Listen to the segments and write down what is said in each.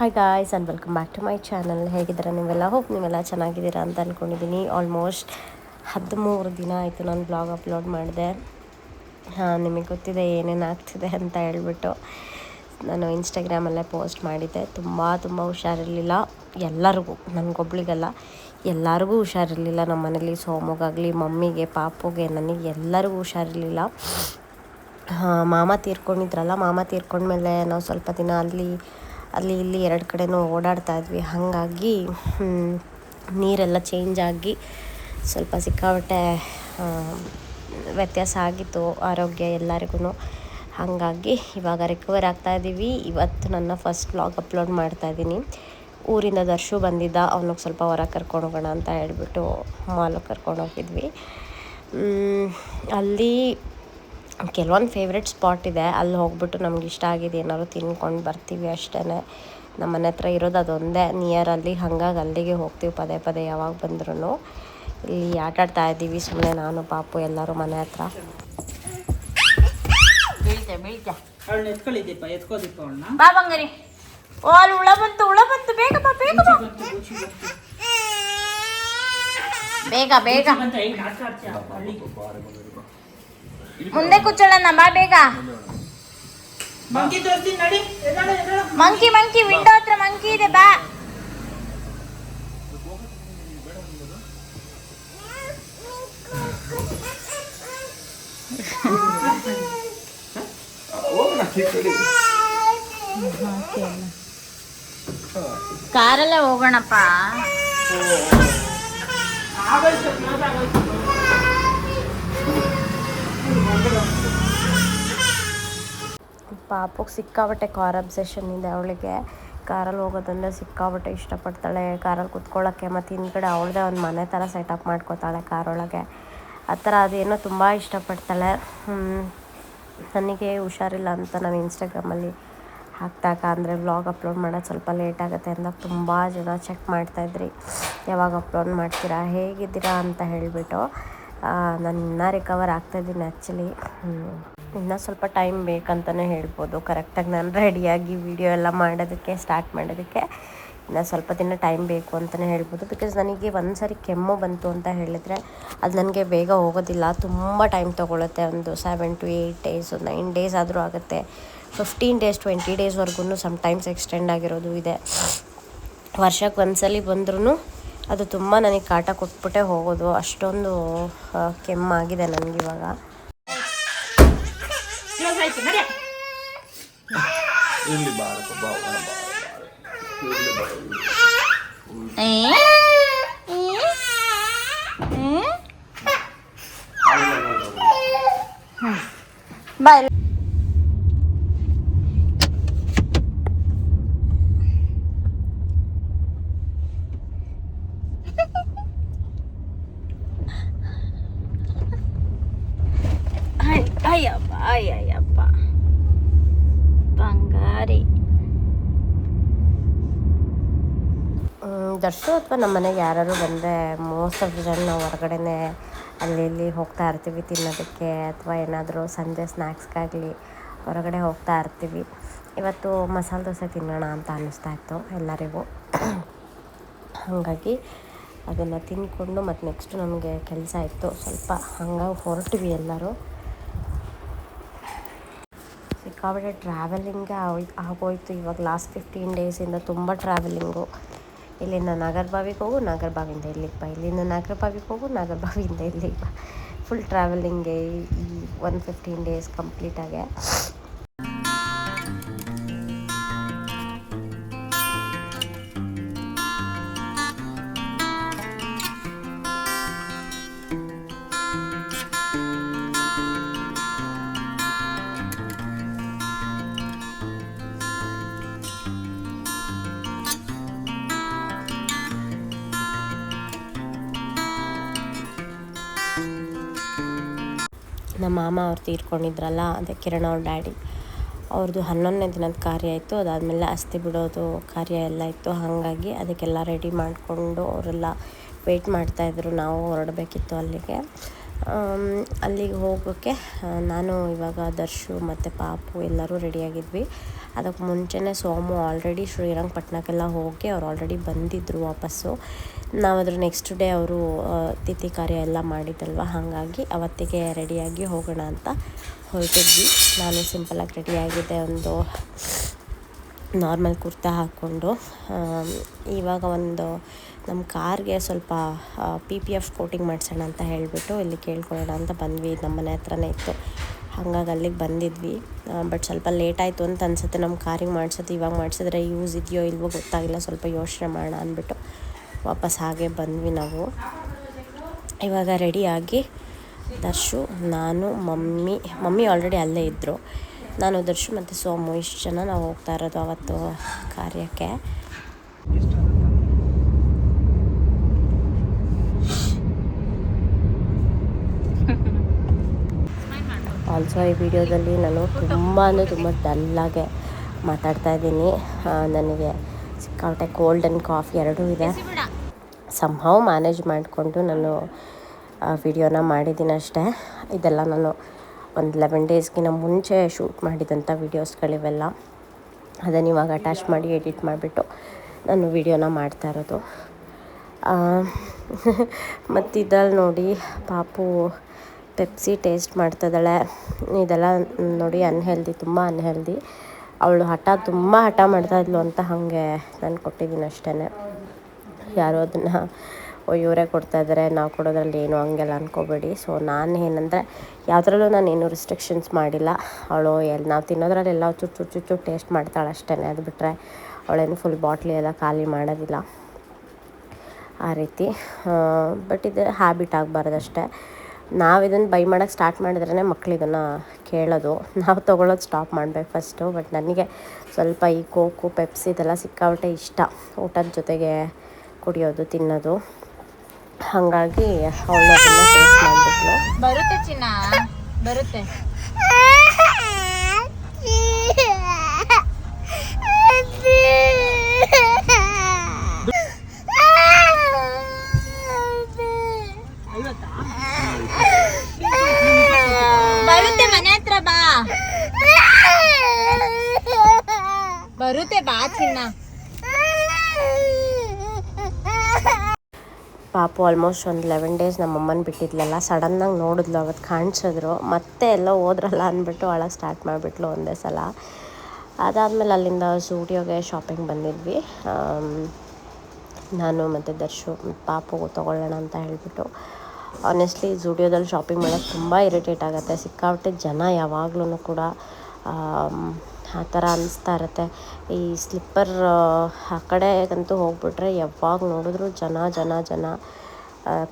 Hi guys and welcome back to my channel ಹೇಗಿದ್ದೀರಾ ನೀವೆಲ್ಲ? Hope ನೀವೆಲ್ಲ ಚೆನ್ನಾಗಿದ್ದೀರಾ ಅಂತ ಅಂದ್ಕೊಂಡಿದ್ದೀನಿ ಆಲ್ಮೋಸ್ಟ್ ಹದಿಮೂರು ದಿನ ಆಯಿತು ನಾನು ಬ್ಲಾಗ್ ಅಪ್ಲೋಡ್ ಮಾಡಿದೆ. ಹಾಂ, ನಿಮಗೆ ಗೊತ್ತಿದೆ ಏನೇನು ಆಗ್ತಿದೆ ಅಂತ ಹೇಳ್ಬಿಟ್ಟು ನಾನು ಇನ್ಸ್ಟಾಗ್ರಾಮಲ್ಲೇ ಪೋಸ್ಟ್ ಮಾಡಿದ್ದೆ. ತುಂಬ ತುಂಬ ಹುಷಾರಿರಲಿಲ್ಲ. ಎಲ್ಲರಿಗೂ, ನನಗೊಬ್ಳಿಗಲ್ಲ, ಎಲ್ಲರಿಗೂ ಹುಷಾರಿರಲಿಲ್ಲ. ನಮ್ಮ ಮನೇಲಿ ಸೋಮಗಾಗಲಿ ಮಮ್ಮಿಗೆ, ಪಾಪುಗೆ, ನನಗೆ ಎಲ್ಲರಿಗೂ ಹುಷಾರಿರಲಿಲ್ಲ. ಮಾಮ ತೀರ್ಕೊಂಡಿದ್ರಲ್ಲ, ಮಾಮ ತೀರ್ಕೊಂಡ್ಮೇಲೆ ನಾವು ಸ್ವಲ್ಪ ದಿನ ಅಲ್ಲಿ ಅಲ್ಲಿ ಇಲ್ಲಿ ಎರಡು ಕಡೆನೂ ಓಡಾಡ್ತಾ ಇದ್ವಿ. ಹಾಗಾಗಿ ನೀರೆಲ್ಲ ಚೇಂಜ್ ಆಗಿ ಸ್ವಲ್ಪ ಸಿಕ್ಕಾಪಟ್ಟೆ ವ್ಯತ್ಯಾಸ ಆಗಿತ್ತು ಆರೋಗ್ಯ ಎಲ್ಲರಿಗೂ ಹಾಗಾಗಿ ಇವಾಗ ರಿಕವರ್ ಆಗ್ತಾ ಇದ್ದೀವಿ ಇವತ್ತು ನನ್ನ ಫಸ್ಟ್ ವ್ಲಾಗ್ ಅಪ್ಲೋಡ್ ಮಾಡ್ತಾ ಇದ್ದೀನಿ ಊರಿಂದ ದರ್ಶು ಬಂದಿದ್ದ. ಅವನಿಗೆ ಸ್ವಲ್ಪ ಹೊರಗೆ ಕರ್ಕೊಂಡು ಹೋಗೋಣ ಅಂತ ಹೇಳ್ಬಿಟ್ಟು ಮಾಲಿಗೆ ಕರ್ಕೊಂಡು ಹೋಗಿದ್ವಿ. ಅಲ್ಲಿ ಕೆಲವೊಂದು ಫೇವ್ರೆಟ್ ಸ್ಪಾಟ್ ಇದೆ. ಅಲ್ಲಿ ಹೋಗ್ಬಿಟ್ಟು ನಮ್ಗೆ ಇಷ್ಟ ಆಗಿದೆ ಏನಾದ್ರು ತಿನ್ಕೊಂಡು ಬರ್ತೀವಿ ಅಷ್ಟೇ ನಮ್ಮ ಮನೆ ಹತ್ರ ಇರೋದು ಅದೊಂದೇ. ನಿಯರಲ್ಲಿ ಹಾಗಾಗಿ ಅಲ್ಲಿಗೆ ಹೋಗ್ತೀವಿ ಪದೇ ಪದೇ ಯಾವಾಗ ಬಂದ್ರೂ ಇಲ್ಲಿ ಆಟ ಆಡ್ತಾ ಇದ್ದೀವಿ. ಸುಮ್ಮನೆ ನಾನು ಪಾಪು ಎಲ್ಲರೂ ಮನೆ ಹತ್ರ. ಹುಳ ಬಂತು ಹುಳ ಬಂತು. ಬೇಗ ಬಾ ಬೇಗ ಬಾ. ಬೇಗ ಬೇಗ ಬಂತ ಈಗ ನಾಟಕ ಆಡ್ತೀಯ ಹಳ್ಳಿಗೆ ಮುಂದೆ ಕೂಚೋಣ ಬಾ ಬೇಗ. ಮಂಕಿ ತೋರಿಸ್ತೀನಿ ನಡಿ. ಮಂಕಿ ಮಂಕಿ ವಿಂಡೋ ಹತ್ರ ಮಂಕಿ ಇದೆ ಬಾ. ಕಾರಲ್ಲೇ ಹೋಗೋಣಪ್ಪ. ಪಾಪುಗೆ ಸಿಕ್ಕಾಬಟ್ಟೆ ಕಾರ್ ಅಬ್ಸೆಷನ್ ಇದೆ ಅವಳಿಗೆ. ಕಾರಲ್ಲಿ ಹೋಗೋದಂದರೆ ಸಿಕ್ಕಾಬಟ್ಟೆ ಇಷ್ಟಪಡ್ತಾಳೆ. ಕಾರಲ್ಲಿ ಕುತ್ಕೊಳ್ಳೋಕ್ಕೆ ಮತ್ತು ಹಿಂದ್ಗಡೆ ಅವಳದೇ ಒಂದು ಮನೆ ಥರ ಸೆಟಪ್ ಮಾಡ್ಕೋತಾಳೆ ಕಾರೊಳಗೆ. ಆ ಥರ ಅದೇನೋ ತುಂಬ ಇಷ್ಟಪಡ್ತಾಳೆ. ನನಗೆ ಹುಷಾರಿಲ್ಲ ಅಂತ ನಾನು ಇನ್ಸ್ಟಾಗ್ರಾಮಲ್ಲಿ ಹಾಕ್ದಾಗ ಅಂದರೆ ವ್ಲಾಗ್ ಅಪ್ಲೋಡ್ ಮಾಡೋದು ಸ್ವಲ್ಪ ಲೇಟ್ ಆಗುತ್ತೆ ಅಂದಾಗ ತುಂಬ ಜನ ಚೆಕ್ ಮಾಡ್ತಾಯಿದ್ರಿ ಯಾವಾಗ ಅಪ್ಲೋಡ್ ಮಾಡ್ತೀರಾ, ಹೇಗಿದ್ದೀರಾ ಅಂತ ಹೇಳಿಬಿಟ್ಟು ನಾನು ಇನ್ನೂ ರಿಕವರ್ ಆಗ್ತಾಯಿದ್ದೀನಿ ಆ್ಯಕ್ಚುಲಿ ಇನ್ನೂ ಸ್ವಲ್ಪ ಟೈಮ್ ಬೇಕಂತಲೇ ಹೇಳ್ಬೋದು. ಕರೆಕ್ಟಾಗಿ ನಾನು ರೆಡಿಯಾಗಿ ವಿಡಿಯೋ ಎಲ್ಲ ಮಾಡೋದಕ್ಕೆ ಸ್ಟಾರ್ಟ್ ಮಾಡೋದಕ್ಕೆ ಇನ್ನು ಸ್ವಲ್ಪ ದಿನ ಟೈಮ್ ಬೇಕು ಅಂತಲೇ ಹೇಳ್ಬೋದು. ಬಿಕಾಸ್ ನನಗೆ ಒಂದು ಸರಿ ಕೆಮ್ಮು ಬಂತು ಅಂತ ಹೇಳಿದರೆ ಅದು ನನಗೆ ಬೇಗ ಹೋಗೋದಿಲ್ಲ. ತುಂಬ ಟೈಮ್ ತೊಗೊಳುತ್ತೆ. ಒಂದು seven to eight days nine days ಆದರೂ ಆಗುತ್ತೆ. ಫಿಫ್ಟೀನ್ ಡೇಸ್ ಟ್ವೆಂಟಿ ಡೇಸ್ವರೆಗೂ ಸಮ್ಟೈಮ್ಸ್ ಎಕ್ಸ್ಟೆಂಡ್ ಆಗಿರೋದು ಇದೆ. ವರ್ಷಕ್ಕೆ ಒಂದ್ಸಲಿ ಬಂದ್ರೂ ಅದು ತುಂಬ ನನಗೆ ಕಾಟ ಕೊಟ್ಬಿಟ್ಟೆ ಹೋಗೋದು. ಅಷ್ಟೊಂದು ಕೆಮ್ಮಾಗಿದೆ ನನಗಿವಾಗ ಕ್ಲೋಸ್ ಆಯ್ತು ನಡಿ ಇಲ್ಲಿ ಬಾರಪ್ಪ ಬಾ ಬಾ, ಬಾ, ಬಾ. ಇಲ್ಲಿ ಬಾ, ಇಲ್ಲಿ. ಬಾ ಅಯ್ಯಪ್ಪ ಅಯ್ಯಯ್ಯಪ್ಪ ಬಂಗಾರಿ ಮ್, ಅಥವಾ ನಮ್ಮ ಮನೆಗೆ ಯಾರಾದ್ರು ಬಂದರೆ ಮೋಸ್ಟ್ ಆಫ್ ದ ಜನ ನಾವು ಹೊರಗಡೆನೆ ಅಲ್ಲಿ ಇಲ್ಲಿ ಹೋಗ್ತಾ ಇರ್ತೀವಿ ತಿನ್ನೋದಕ್ಕೆ ಅಥವಾ ಏನಾದರೂ ಸಂಜೆ ಸ್ನ್ಯಾಕ್ಸ್ಗಾಗಲಿ ಹೊರಗಡೆ ಹೋಗ್ತಾ ಇರ್ತೀವಿ. ಇವತ್ತು ಮಸಾಲೆ ದೋಸೆ ತಿನ್ನೋಣ ಅಂತ ಅನ್ನಿಸ್ತಾ ಇತ್ತು ಎಲ್ಲರಿಗೂ. ಹಾಗಾಗಿ ಅದನ್ನು ತಿಂದ್ಕೊಂಡು ಮತ್ತು ನೆಕ್ಸ್ಟ್ ನಮಗೆ ಕೆಲಸ ಇತ್ತು. ಸ್ವಲ್ಪ ಹಂಗಾಗಿ ಹೊರಟಿವಿ ಎಲ್ಲರೂ. ಸಿಕ್ಕಾಬಿಟ್ಟೆ ಟ್ರಾವೆಲಿಂಗೇ ಆಗೋಯ್ತು. ಇವಾಗ ಲಾಸ್ಟ್ ಫಿಫ್ಟೀನ್ ಡೇಸಿಂದ ತುಂಬ ಟ್ರಾವೆಲಿಂಗು ಇಲ್ಲಿಂದ ನಾಗರಬಾವಿಗೆ ಹೋಗು ನಾಗರಬಾವಿಯಿಂದ ಇಲ್ಲಿಗೆ ಬಾ? ಇಲ್ಲಿಂದ ನಾಗರಬಾವಿಗೆ ಹೋಗು ನಾಗರಬಾವಿಯಿಂದ ಇಲ್ಲಿಗೆ ಬಾ? ಫುಲ್ ಟ್ರಾವೆಲಿಂಗ್ ಈ ಒನ್ ಫಿಫ್ಟೀನ್ ಡೇಸ್ ಕಂಪ್ಲೀಟಾಗೆ ನಮ್ಮ ಮಾಮ ಅವ್ರು ತೀರ್ಕೊಂಡಿದ್ರಲ್ಲ, ಅದೇ ಕಿರಣ್ ಅವ್ರ ಡ್ಯಾಡಿ. ಅವ್ರದ್ದು ಹನ್ನೊಂದನೇ ದಿನದ ಕಾರ್ಯ ಇತ್ತು, ಅದಾದಮೇಲೆ ಅಸ್ತಿ ಬಿಡೋದು ಕಾರ್ಯ ಎಲ್ಲ ಇತ್ತು. ಹಾಗಾಗಿ ಅದಕ್ಕೆಲ್ಲ ರೆಡಿ ಮಾಡಿಕೊಂಡು ಅವರೆಲ್ಲ ವೆಯ್ಟ್ ಮಾಡ್ತಾಯಿದ್ರು ನಾವು ಹೊರಡಬೇಕಿತ್ತು ಅಲ್ಲಿಗೆ. ಅಲ್ಲಿಗೆ ಹೋಗೋಕ್ಕೆ ನಾನು ಇವಾಗ ದರ್ಶು ಮತ್ತು ಪಾಪು ಎಲ್ಲರೂ ರೆಡಿಯಾಗಿದ್ವಿ ಅದಕ್ಕೆ ಮುಂಚೆನೇ ಸೋಮು ಆಲ್ರೆಡಿ ಶ್ರೀರಂಗಪಟ್ಟಣಕ್ಕೆಲ್ಲ ಹೋಗಿ ಅವ್ರು ಆಲ್ರೆಡಿ ಬಂದಿದ್ದರು ವಾಪಸ್ಸು. ನಾವು ಅದ್ರ ನೆಕ್ಸ್ಟ್ ಡೇ ಅವರು ತಿಥಿ ಕಾರ್ಯ ಎಲ್ಲ ಮಾಡಿದ್ದಲ್ವ? ಹಾಗಾಗಿ ಅವತ್ತಿಗೆ ರೆಡಿಯಾಗಿ ಹೋಗೋಣ ಅಂತ ಹೊರಟಿದ್ವಿ. ನಾನು ಸಿಂಪಲಾಗಿ ರೆಡಿಯಾಗಿದ್ದೆ ಒಂದು ನಾರ್ಮಲ್ ಕುರ್ತಾ ಹಾಕ್ಕೊಂಡು. ಇವಾಗ ಒಂದು ನಮ್ಮ ಕಾರ್ಗೆ ಸ್ವಲ್ಪ ಪಿ ಪಿ ಎಫ್ ಕೋಟಿಂಗ್ ಮಾಡಿಸೋಣ ಅಂತ ಹೇಳಿಬಿಟ್ಟು ಇಲ್ಲಿ ಕೇಳ್ಕೊಳ್ಳೋಣ ಅಂತ ಬಂದ್ವಿ. ನಮ್ಮ ಮನೆ ಹತ್ರನೇ ಇತ್ತು. ಹಾಗಾಗಿ ಅಲ್ಲಿಗೆ ಬಂದಿದ್ವಿ. ಬಟ್ ಸ್ವಲ್ಪ ಲೇಟ್ ಆಯಿತು ಅಂತ ಅನ್ಸುತ್ತೆ. ನಮ್ಮ ಕಾರಿಗೆ ಮಾಡಿಸೋದು, ಇವಾಗ ಮಾಡಿಸಿದ್ರೆ ಯೂಸ್ ಇದೆಯೋ ಇಲ್ವೋ ಗೊತ್ತಾಗಿಲ್ಲ. ಸ್ವಲ್ಪ ಯೋಚನೆ ಮಾಡೋಣ ಅಂದ್ಬಿಟ್ಟು. ವಾಪಸ್ ಹಾಗೆ ಬಂದ್ವಿ ನಾವು. ಇವಾಗ ರೆಡಿಯಾಗಿ ದರ್ಶು, ನಾನು, ಮಮ್ಮಿ ಮಮ್ಮಿ ಆಲ್ರೆಡಿ ಅಲ್ಲೇ ಇದ್ದರು ನಾನು, ದರ್ಶು ಮತ್ತು ಸೋಮು, ಇಷ್ಟು ಜನ ನಾವು ಹೋಗ್ತಾ ಇರೋದು ಅವತ್ತು ಕಾರ್ಯಕ್ಕೆ. ಆಲ್ಸೋ ಈ ವಿಡಿಯೋದಲ್ಲಿ ನಾನು ತುಂಬಾ ತುಂಬ ಡಲ್ಲಾಗೆ ಮಾತಾಡ್ತಾ ಇದ್ದೀನಿ. ನನಗೆ ಸಿಕ್ಕಾಪಟ್ಟೆ ಕೋಲ್ಡ್ ಆ್ಯಂಡ್ ಕಾಫಿ ಎರಡೂ ಇದೆ. ಸಂಹವ್ ಮ್ಯಾನೇಜ್ ಮಾಡಿಕೊಂಡು ನಾನು ವಿಡಿಯೋನ ಮಾಡಿದ್ದೀನಿ ಅಷ್ಟೇ. ಇದೆಲ್ಲ ನಾನು ಒಂದು ಲೆವೆನ್ ಡೇಸ್ಗಿಂತ ಮುಂಚೆ ಶೂಟ್ ಮಾಡಿದಂಥ ವೀಡಿಯೋಸ್ಗಳಿವೆಲ್ಲ ಅದನ್ನು ಇವಾಗ ಅಟ್ಯಾಚ್ ಮಾಡಿ ಎಡಿಟ್ ಮಾಡಿಬಿಟ್ಟು ನಾನು ವಿಡಿಯೋನ ಮಾಡ್ತಾ ಇರೋದು. ಮತ್ತು ಇದ್ರಲ್ಲಿ ನೋಡಿ ಪಾಪು ಪೆಪ್ಸಿ ಟೇಸ್ಟ್ ಮಾಡ್ತಿದ್ದಾಳೆ ಇದೆಲ್ಲ ನೋಡಿ ಅನ್ಹೆಲ್ದಿ ತುಂಬ ಅನ್ಹೆಲ್ದಿ ಅವಳು ಹಠ ತುಂಬ ಹಠ ಮಾಡ್ತಾಯಿದ್ಲು ಅಂತ ಹಾಗೆ ನಾನು ಕೊಟ್ಟಿದ್ದೀನಿ ಅಷ್ಟೇ ಯಾರೋ ಅದನ್ನು ಇವರೇ ಕೊಡ್ತಾ ಇದ್ದಾರೆ ನಾವು ಕೊಡೋದ್ರಲ್ಲಿ ಏನು ಹಂಗೆಲ್ಲ ಅನ್ಕೋಬೇಡಿ. ಸೊ ನಾನು ಏನಂದರೆ, ಯಾವುದ್ರಲ್ಲೂ ನಾನು ಏನು ರಿಸ್ಟ್ರಿಕ್ಷನ್ಸ್ ಮಾಡಿಲ್ಲ. ಅವಳು ಎಲ್ಲಿ ನಾವು ತಿನ್ನೋದ್ರಲ್ಲೆಲ್ಲ ಚುಟ್ಟು ಚುಟ್ಟು ಚುಟ್ಟು ಟೇಸ್ಟ್ ಮಾಡ್ತಾಳೆ ಅಷ್ಟೇ ಅದು ಬಿಟ್ಟರೆ ಅವಳೇನು ಫುಲ್ ಬಾಟ್ಲಿ ಎಲ್ಲ ಖಾಲಿ ಮಾಡೋದಿಲ್ಲ. ಆ ರೀತಿ. ಬಟ್ ಇದು ಹ್ಯಾಬಿಟ್ ಆಗಬಾರ್ದಷ್ಟೇ. ನಾವು ಇದನ್ನು ಬೈ ಮಾಡೋಕ್ಕೆ ಸ್ಟಾರ್ಟ್ ಮಾಡಿದ್ರೇ ಮಕ್ಳು ಇದನ್ನು ಕೇಳೋದು. ನಾವು ತೊಗೊಳೋದು ಸ್ಟಾಪ್ ಮಾಡಬೇಕು ಫಸ್ಟು ಬಟ್ ನನಗೆ ಸ್ವಲ್ಪ ಈ ಕೋಕು ಪೆಪ್ಸಿ ಇದೆಲ್ಲ ಸಿಕ್ಕಾಪಟ್ಟೆ ಇಷ್ಟ. ಊಟದ ಜೊತೆಗೆ ಕುಡಿಯೋದು ತಿನ್ನೋದು. ಹಾಗಾಗಿ ಅವಳು ಟೇಸ್ಟ್ ಮಾಡಿಬಿಟ್ಲು. ಬರುತ್ತೆ ಚಿನ್ನ? ಬರುತ್ತೆ. ಬರುತ್ತೆ ಬರುತ್ತೆ ಬಾ ಚಿನ್ನ. ಪಾಪು ಆಲ್ಮೋಸ್ಟ್ ಒಂದು ಲೆವೆನ್ ಡೇಸ್ ನಮ್ಮ ಅಮ್ಮನ ಬಿಟ್ಟಿದ್ಲಲ್ಲ ಸಡನ್ನಾಗಿ ನೋಡಿದ್ಲು ಅವತ್ತು ಕಾಣಿಸಿದ್ರು. ಮತ್ತೆ ಎಲ್ಲ ಹೋದ್ರಲ್ಲ ಅಂದ್ಬಿಟ್ಟು ಒಳಗೆ ಸ್ಟಾರ್ಟ್ ಮಾಡಿಬಿಟ್ಲು ಒಂದೇ ಸಲ. ಅದಾದಮೇಲೆ ಅಲ್ಲಿಂದ ಸ್ಟುಡಿಯೋಗೆ ಶಾಪಿಂಗ್ ಬಂದಿದ್ವಿ. ನಾನು ಮತ್ತು ದರ್ಶು, ಪಾಪು ತೊಗೊಳ್ಳೋಣ ಅಂತ ಹೇಳಿಬಿಟ್ಟು. ಆನೆಸ್ಟ್ಲಿ ಜುಡಿಯೋದಲ್ಲಿ ಶಾಪಿಂಗ್ ಮಾಡೋಕ್ಕೆ ತುಂಬ ಇರಿಟೇಟ್ ಆಗುತ್ತೆ. ಸಿಕ್ಕಾಪಟ್ಟೆ ಜನ ಯಾವಾಗ್ಲೂ ಕೂಡ ಆ ಥರ ಅನ್ನಿಸ್ತಾ ಇರುತ್ತೆ. ಈ ಸ್ಲಿಪ್ಪರ್, ಆ ಕಡೆಗಂತೂ ಹೋಗ್ಬಿಟ್ರೆ ಯಾವಾಗ ನೋಡಿದ್ರು ಜನ ಜನ ಜನ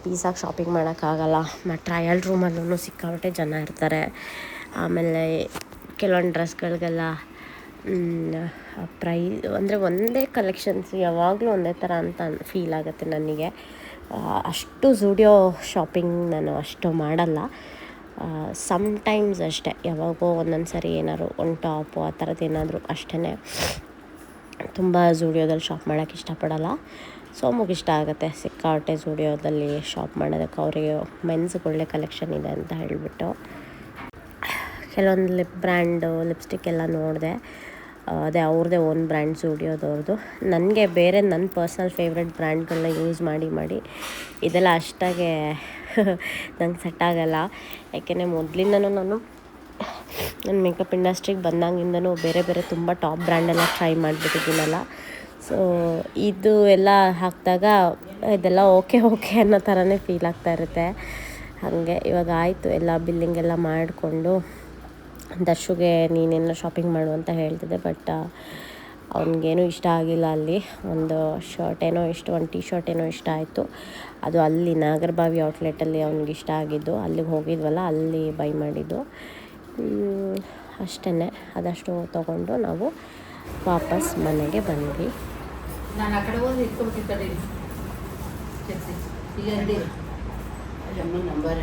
ಪೀಸಾಗಿ ಶಾಪಿಂಗ್ ಮಾಡೋಕ್ಕಾಗಲ್ಲ ಮತ್ತು ಟ್ರಯಲ್ ರೂಮಲ್ಲೂ ಸಿಕ್ಕಾಪಟ್ಟೆ ಜನ ಇರ್ತಾರೆ. ಆಮೇಲೆ ಕೆಲವೊಂದು ಡ್ರೆಸ್ಗಳಿಗೆಲ್ಲ ಪ್ರೈ ಅಂದರೆ ಒಂದೇ ಕಲೆಕ್ಷನ್ಸ್ ಯಾವಾಗಲೂ ಒಂದೇ ಥರ ಅಂತ ಫೀಲ್ ಆಗುತ್ತೆ ನನಗೆ. ಅಷ್ಟು ಝೂಡಿಯೋ ಶಾಪಿಂಗ್ ನಾನು ಅಷ್ಟು ಮಾಡಲ್ಲ. ಸಮ್ಟೈಮ್ಸ್ ಅಷ್ಟೇ, ಯಾವಾಗೋ ಒಂದೊಂದು ಸರಿ ಏನಾದ್ರು ಒಂದು ಟಾಪು ಆ ಥರದ್ದು ಏನಾದರೂ ಅಷ್ಟೇ ತುಂಬ ಜೂಡಿಯೋದಲ್ಲಿ ಶಾಪ್ ಮಾಡೋಕ್ಕೆ ಇಷ್ಟಪಡಲ್ಲ. ಸೋಮುಗೆ ಇಷ್ಟ ಆಗುತ್ತೆ. ಸಿಕ್ಕಾಟೆ ಜೂಡಿಯೋದಲ್ಲಿ ಶಾಪ್ ಮಾಡೋದಕ್ಕೆ ಅವರಿಗೆ ಮೆನ್ಸ್ಗೆ ಒಳ್ಳೆ ಕಲೆಕ್ಷನ್ ಇದೆ ಅಂತ ಹೇಳಿಬಿಟ್ಟು. ಕೆಲವೊಂದು ಲಿಪ್ ಬ್ರ್ಯಾಂಡು ಲಿಪ್ಸ್ಟಿಕ್ ಎಲ್ಲ ನೋಡಿದೆ. ಅದೇ ಅವ್ರದ್ದೇ ಓನ್ ಬ್ರ್ಯಾಂಡ್ ಸ್ಟುಡಿಯೋದವ್ರದ್ದು ನನಗೆ ಬೇರೆ ನನ್ನ ಪರ್ಸ್ನಲ್ ಫೇವ್ರೆಟ್ ಬ್ರ್ಯಾಂಡ್ಗಳನ್ನ ಯೂಸ್ ಮಾಡಿ ಮಾಡಿ ಇದೆಲ್ಲ ಅಷ್ಟಾಗೆ ನಂಗೆ ಸೆಟ್ ಆಗಲ್ಲ. ಯಾಕೆಂದರೆ ಮೊದಲಿಂದನೂ ನಾನು ನನ್ನ ಮೇಕಪ್ ಇಂಡಸ್ಟ್ರಿಗೆ ಬಂದಾಗಿಂದನೂ ಬೇರೆ ಬೇರೆ ತುಂಬ ಟಾಪ್ ಬ್ರ್ಯಾಂಡೆಲ್ಲ ಟ್ರೈ ಮಾಡಿಬಿಟ್ಟಿದ್ದೀನಲ್ಲ. ಸೊ ಇದು ಎಲ್ಲ ಹಾಕಿದಾಗ ಇದೆಲ್ಲ ಓಕೆ ಓಕೆ ಅನ್ನೋ ಥರನೇ ಫೀಲ್ ಆಗ್ತಾ ಇರುತ್ತೆ. ಹಾಗೆ ಇವಾಗ ಆಯಿತು, ಎಲ್ಲ ಬಿಲ್ಲಿಂಗ್ ಎಲ್ಲ ಮಾಡಿಕೊಂಡು ದರ್ಶುಗೆ ನೀನೆಲ್ಲ ಶಾಪಿಂಗ್ ಮಾಡು ಅಂತ ಹೇಳ್ತಿದ್ದೆ ಬಟ್ ಅವನಿಗೇನು ಇಷ್ಟ ಆಗಿಲ್ಲ ಅಲ್ಲಿ. ಒಂದು ಶರ್ಟ್ ಏನೋ ಇಷ್ಟ ಒಂದು ಟೀ ಶರ್ಟ್ ಏನೋ ಇಷ್ಟ ಆಯಿತು. ಅದು ಅಲ್ಲಿ ನಾಗರಬಾವಿ ಔಟ್ಲೆಟಲ್ಲಿ ಅವ್ನಿಗೆ ಇಷ್ಟ ಆಗಿದ್ದು. ಅಲ್ಲಿಗೆ ಹೋಗಿದ್ವಲ್ಲ ಅಲ್ಲಿ ಬೈ ಮಾಡಿದ್ದು. ಅಷ್ಟೇ ಅದಷ್ಟು ತೊಗೊಂಡು ನಾವು ವಾಪಸ್ ಮನೆಗೆ ಬಂದ್ವಿ. ನಾನು ಆ ಕಡೆ ಹೋಗಿ ಇಟ್ಕೊಂಡು ಕಡೆ ಈಗ ಅಂದಿ. ಅಮ್ಮ ನಂಬರ್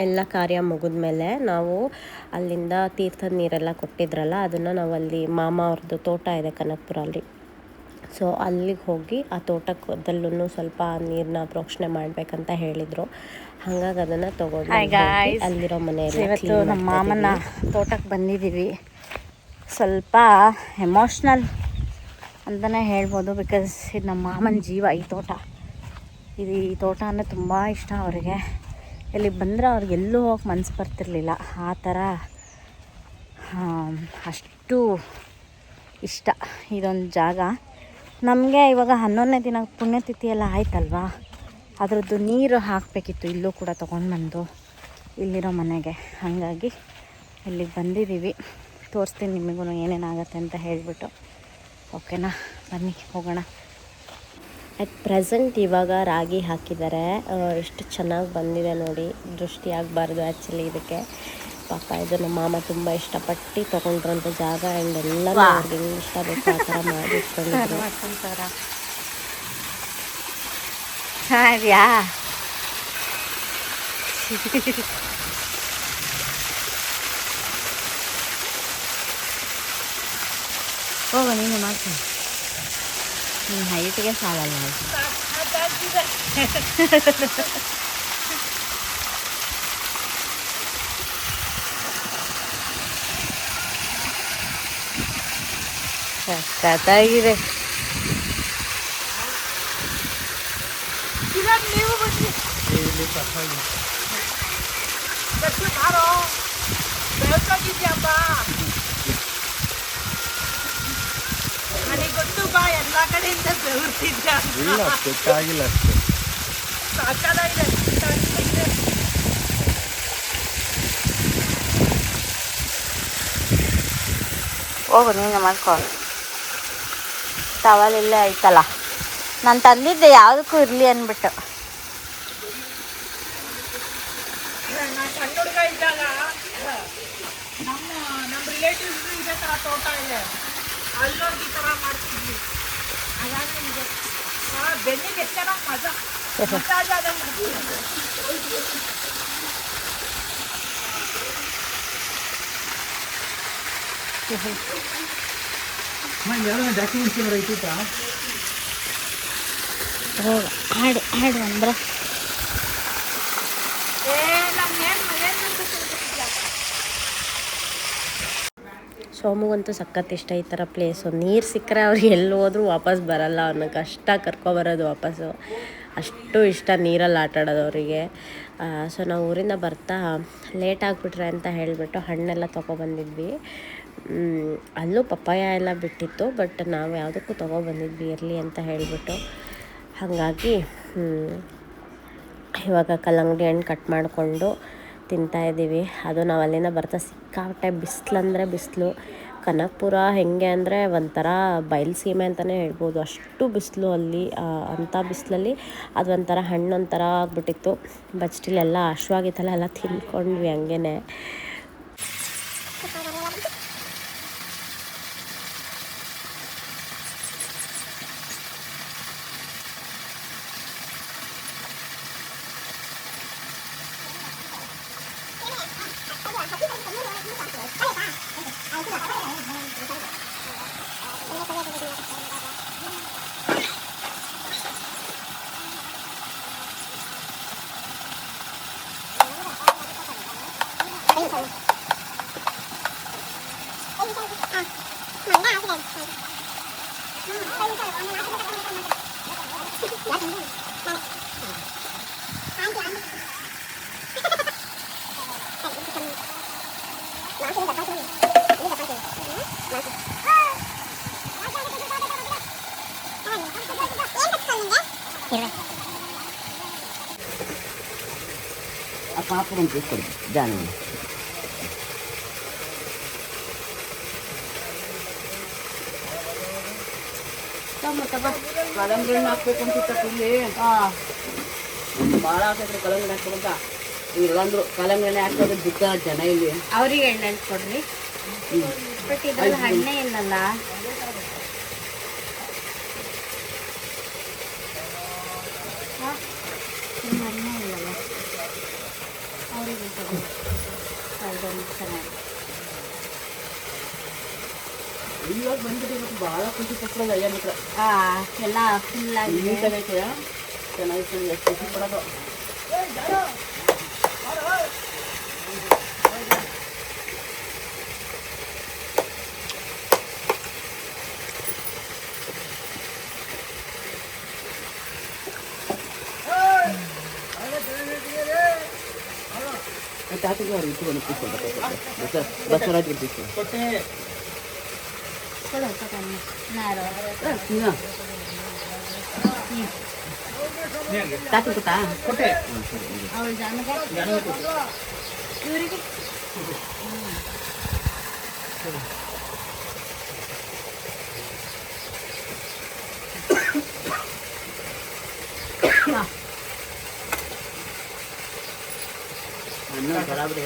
ಎಲ್ಲ ಕಾರ್ಯ ಮುಗಿದ್ಮೇಲೆ ನಾವು ಅಲ್ಲಿಂದ ತೀರ್ಥದ ನೀರೆಲ್ಲ ಕೊಟ್ಟಿದ್ರಲ್ಲ ಅದನ್ನು ನಾವು ಅಲ್ಲಿ ಮಾಮ ಅವ್ರದ್ದು ತೋಟ ಇದೆ ಕನಕಪುರ ಅಲ್ಲಿ ಸೊ ಅಲ್ಲಿಗೆ ಹೋಗಿ ಆ ತೋಟಕ್ಕದಲ್ಲೂ ಸ್ವಲ್ಪ ನೀರನ್ನ ಪ್ರೋಕ್ಷಣೆ ಮಾಡಬೇಕಂತ ಹೇಳಿದರು. ಹಾಗಾಗಿ ಅದನ್ನು ತಗೊಂಡು. ಅಲ್ಲಿರೋ ಮನೆಯಲ್ಲಿ ಇವತ್ತು ನಮ್ಮ ಮಾಮನ ತೋಟಕ್ಕೆ ಬಂದಿದ್ದೀವಿ ಸ್ವಲ್ಪ ಎಮೋಷ್ನಲ್ ಅಂತಲೇ ಹೇಳ್ಬೋದು ಬಿಕಾಸ್ ಇದು ನಮ್ಮ ಮಾಮನ ಜೀವ ಈ ತೋಟ. ಇದು ಈ ತೋಟ ಅಂದರೆ ತುಂಬ ಇಷ್ಟ ಅವರಿಗೆ. ಇಲ್ಲಿ ಬಂದರೆ ಅವ್ರಿಗೆ ಎಲ್ಲೂ ಹೋಗಿ ಮನಸ್ಸು ಬರ್ತಿರ್ಲಿಲ್ಲ. ಆ ಥರ ಅಷ್ಟು ಇಷ್ಟ ಇದೊಂದು ಜಾಗ. ನಮಗೆ ಇವಾಗ ಹನ್ನೊಂದನೇ ದಿನ ಪುಣ್ಯತಿಥಿ ಎಲ್ಲ ಆಯ್ತಲ್ವಾ? ಅದರದ್ದು ನೀರು ಹಾಕಬೇಕಿತ್ತು ಇಲ್ಲೂ ಕೂಡ ತೊಗೊಂಡು ಬಂದು ಇಲ್ಲಿರೋ ಮನೆಗೆ. ಹಾಗಾಗಿ ಇಲ್ಲಿಗೆ ಬಂದಿದ್ದೀವಿ. ತೋರಿಸ್ತೀನಿ ನಿಮಗೂ ಏನೇನಾಗತ್ತೆ ಅಂತ ಹೇಳಿಬಿಟ್ಟು. ಓಕೆನಾ? ಬನ್ನಿ ಹೋಗೋಣ. ಅಟ್ ಪ್ರೆಸೆಂಟ್ ಇವಾಗ ರಾಗಿ ಹಾಕಿದ್ದಾರೆ. ಎಷ್ಟು ಚೆನ್ನಾಗಿ ಬಂದಿದೆ ನೋಡಿ. ದೃಷ್ಟಿ ಆಗಬಾರ್ದು ಆ್ಯಕ್ಚುಲಿ ಇದಕ್ಕೆ. ಪಾಪ ಇದು ನಮ್ಮ ಮಾಮ ತುಂಬ ಇಷ್ಟಪಟ್ಟು ತೊಗೊಂಡ್ರಂಥ ಜಾಗ ಆ್ಯಂಡ್ ಎಲ್ಲ ಅವ್ರಿಗೆ ಇಷ್ಟ ಬೇಕು ಆ ಥರ ಮಾಡಿ ಇಟ್ಕೊಂಡಿದ್ರು. ಚೆನ್ನಾಗಿದೆಯಾ ಹೋಗು ನೀನು ಮಾಡ್ತೀನಿ ನಿನ್ನ ಹೈಟಿಗೆ ಸಾಲಲ್ಲ ಅದು. ಸಖತ್ತಾಗಿದೆ ನನಗೆ ಗೊತ್ತು ಬಾ ಎಲ್ಲ ಕಡೆಯಿಂದ ಇಲ್ಲ ಪೆಟ್ಟಾಗಿಲ್ಲ ಅಷ್ಟೇ. ಸಾಕಾಗಿದೆ ಹೋಗು ನೀನು ಮಾಡ್ಕೊ. ಟವಲ್ ಇಲ್ಲೇ ಐತಲ್ಲ ನಾನು ತಂದಿದ್ದೆ ಯಾವುದಕ್ಕೂ ಇರಲಿ ಅಂದ್ಬಿಟ್ಟು. ನಾನು ಸಣ್ಣ ಹುಡುಗ ನಮ್ಮ ನಮ್ಮ ರಿಲೇಟಿವ್ಸ್ ಇದೇ ಥರ ತೋಟ ಇದೆ. ಅಲ್ಲೋಗಿ ತರ ಥರ ಮಾಡ್ತಿದ್ವಿ. ಬೆನ್ನಿಗೆ ಎಷ್ಟು ಚೆನ್ನಾಗಿ ಮಜಾ ಮಸಾಜ್ ಆದಂಗೆ ಆಗ್ತದೆ. ಹೋಗು ಆಡು ಆಡು ಅಂದ್ರೆ ಏ ನಮ್ಗೇನು ಏನು ಅನ್ಸುತ್ತೆ ಸೋಮುಗಂತೂ ಸಖತ್ ಇಷ್ಟ ಈ ಥರ ಪ್ಲೇಸು ನೀರು ಸಿಕ್ಕರೆ ಅವ್ರಿಗೆ ಎಲ್ಲಿ ಹೋದರೂ ವಾಪಸ್ ಬರಲ್ಲ. ಅವ್ರನ್ನ ಕಷ್ಟ ಕರ್ಕೊಬರೋದು ವಾಪಸ್ಸು. ಅಷ್ಟು ಇಷ್ಟ ನೀರಲ್ಲಿ ಆಟ ಆಡೋದು ಅವರಿಗೆ ಸೊ ನಾವು ಊರಿಂದ ಬರ್ತಾ ಲೇಟ್ ಆಗಿಬಿಟ್ರೆ ಅಂತ ಹೇಳಿಬಿಟ್ಟು ಹಣ್ಣೆಲ್ಲ ತೊಗೊಬಂದಿದ್ವಿ. ಅಲ್ಲೂ ಪಪ್ಪಾಯ ಎಲ್ಲ ಬಿಟ್ಟಿತ್ತು ಬಟ್ ನಾವು ಯಾವುದಕ್ಕೂ ತೊಗೊಬಂದಿದ್ವಿ ಇರಲಿ ಅಂತ ಹೇಳಿಬಿಟ್ಟು. ಹಾಗಾಗಿ ಇವಾಗ ಕಲ್ಲಂಗಡಿ ಹಣ್ಣು ಕಟ್ ಮಾಡಿಕೊಂಡು ತಿಂತಾ ಇದ್ದೀವಿ. ಅದು ನಾವು ಅಲ್ಲಿಂದ ಬರ್ತಾ ಸಿಕ್ಕಾಪಟ್ಟೆ ಬಿಸಿಲಂದರೆ ಬಿಸಿಲು. ಕನಕಪುರ ಹೆಂಗೆ ಅಂದರೆ ಒಂಥರ ಬಯಲುಸೀಮೆ ಅಂತಲೇ ಹೇಳ್ಬೋದು. ಅಷ್ಟು ಬಿಸಿಲು ಅಲ್ಲಿ ಅಂಥ ಬಿಸಿಲಲ್ಲಿ ಅದು ಒಂಥರ ಹಣ್ಣು ಒಂಥರ ಆಗ್ಬಿಟ್ಟಿತ್ತು. ಬಟ್ ಸ್ಟಿಲ್ ಎಲ್ಲ ಹಶ್ವಾಗಿತ್ತಲ್ಲ ಎಲ್ಲ ತಿಂದ್ಕೊಂಡ್ವಿ Ah. Apa-apa yang cukup dan ಜಾನಿ ಕಲಂಗಡಿ ಹಣ್ಣು ಹಾಕ್ಬೇಕು ಇಲ್ಲಿ. ಭಾಳ ಕಲಂಗಡಿ ಹಾಕ್ಬೇಕಂತ ಇಲ್ಲಂದ್ರು ಕಲಂಗಡಿ ಹಾಕೋದು ಬಿಟ್ಟ ಜನ ಇಲ್ಲಿ. ಅವ್ರಿಗೆ ಎಣ್ಣೆ ಕೊಡ್ರಿ. ಬಟ್ ಇದ್ರಲ್ಲಿ ಹಣ್ಣೇ ಇಲ್ಲಲ್ಲ. ಹಣ್ಣೇ ಅದೊಂದು ಚೆನ್ನಾಗಿ. ಇವಾಗ ಬಂದ್ಬಿಟ್ಟು ಇವತ್ತು ಭಾಳ ಖುಷಿ ಪಟ್ಕೊಳ್ಳೋದು ಅಯ್ಯನ ಹತ್ರ ಹಾಂ ಎಲ್ಲ ಫುಲ್ಲಾಗಿ ನೀಟಾಗೈತೆ ಚೆನ್ನಾಗಿತ್ತು ಎಷ್ಟು ಖುಷಿ ಪಡೋದು ತಾತಿಗೆ ಅವ್ರು ಇಟ್ಟು ಒಂದು ಪೀಸ್ ಕೊಡ್ಬೇಕು ಬಸವರಾಜ್ ಪೀಸ್ ಕೊಡು ತಗೊಂಡು ನಾರು ತಾತಿ ಗೊತ್ತಾ ಕೊಟ್ಟೆ ಅವಳು ನನಗೆ ಇವರಿಗೆ ಅನ್ನ ಬರಾಬರಿ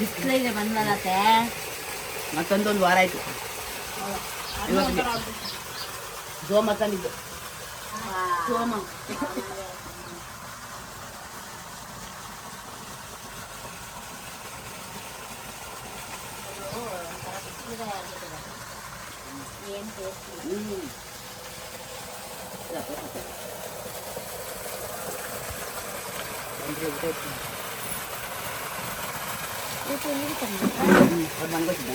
ಬಿಸಿಲಿಗೆ ಬಂದಲತ್ತೆ ಮತ್ತೊಂದೊಂದು ವಾರ ಆಯ್ತು ಇವತ್ತಿಗೆ ಸೋಮ ತಂದಿದ್ದು ಸೋಮ ಹ್ಮ್. ಹ್ಮ್. ಅವ್ರು ಮನ್ಗೊತ್ತಿದ್ದ?